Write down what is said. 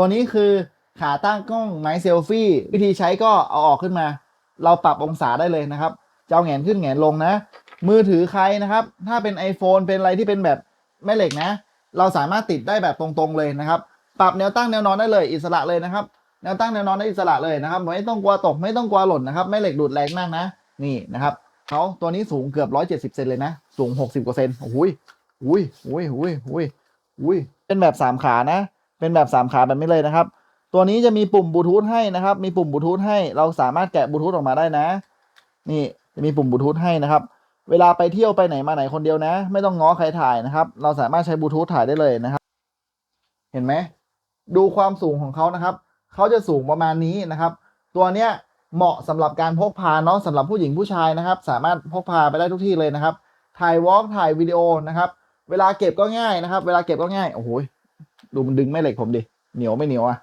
ตัวนี้คือขาตั้งกล้องไม้เซลฟี่ วิธีใช้ก็เอาออกขึ้นมา เราปรับองศาได้เลยนะครับจะเอาแงนขึ้นแงนลงนะ มือถือใครนะครับ ถ้าเป็น iPhone เป็นอะไรที่เป็นแบบแม่เหล็กนะ เราสามารถติดได้แบบตรงๆเลยนะครับ ปรับแนวตั้งแนวนอนได้เลยอิสระเลยนะครับแนวตั้งแนวนอนได้อิสระเลยนะครับ ไม่ต้องกลัวตกไม่ต้องกลัวหล่นนะครับแม่เหล็กดูดแรงมากนะ นี่นะครับเขาตัวนี้สูงเกือบร้อยเจ็ดสิบเซนเลยนะ สูงหกสิบกว่าเซนโอ้ยอุ้ยอุ้ยอุ้ยอุ้ยอุ้ยเป็นแบบสามขานะ เป็นแบบสามขาแบบนี้เลยนะครับ ตัวนี้จะมีปุ่มบลูทูธให้นะครับ มีปุ่มบลูทูธให้ เราสามารถแกะบลูทูธออกมาได้นะ นี่จะมีปุ่มบลูทูธให้นะครับ เวลาไปเที่ยวไปไหนมาไหนคนเดียวนะ ไม่ต้องง้อใครถ่ายนะครับ เราสามารถใช้บลูทูธถ่ายได้เลยนะครับ เห็นไหม ดูความสูงของเขานะครับ เขาจะสูงประมาณนี้นะครับ ตัวเนี้ยเหมาะสำหรับการพกพาเนาะสำหรับผู้หญิงผู้ชายนะครับ สามารถพกพาไปได้ทุกที่เลยนะครับ ถ่ายวอล์กถ่ายวิดีโอนะครับ เวลาเก็บก็ง่ายนะครับ เวลาเก็บก็ง่าย โอ้โห ดูมันดึงแม่เหล็กผมดิ เหนียวไม่เหนียวอะ